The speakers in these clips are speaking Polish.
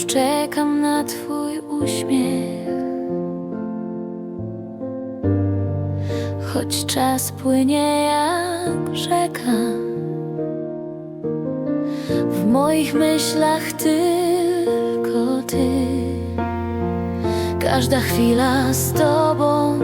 Wciąż czekam na Twój uśmiech. Choć czas płynie jak rzeka. W moich myślach tylko Ty. Każda chwila z Tobą.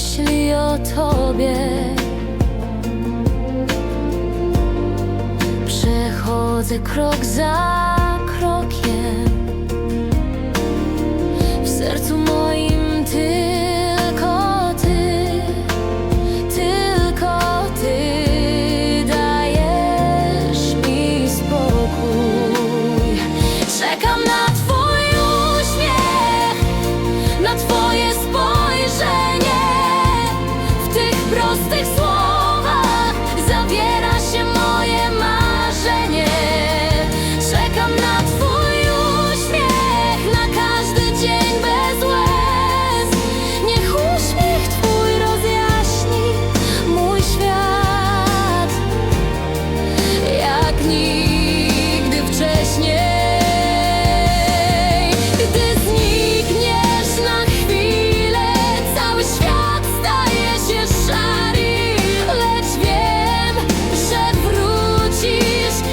myśli o Tobie. Przechodzę krok za krokiem.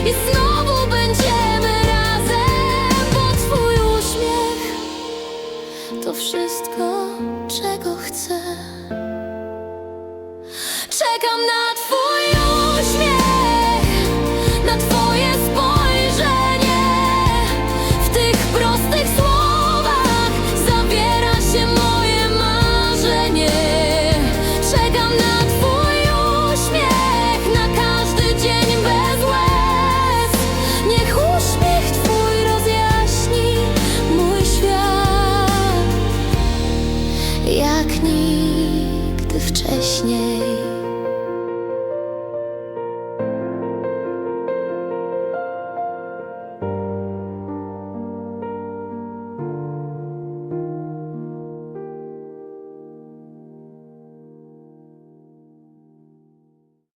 I znowu będziemy razem, bo twój uśmiech To wszystko, czego chcę. nigdy wcześniej.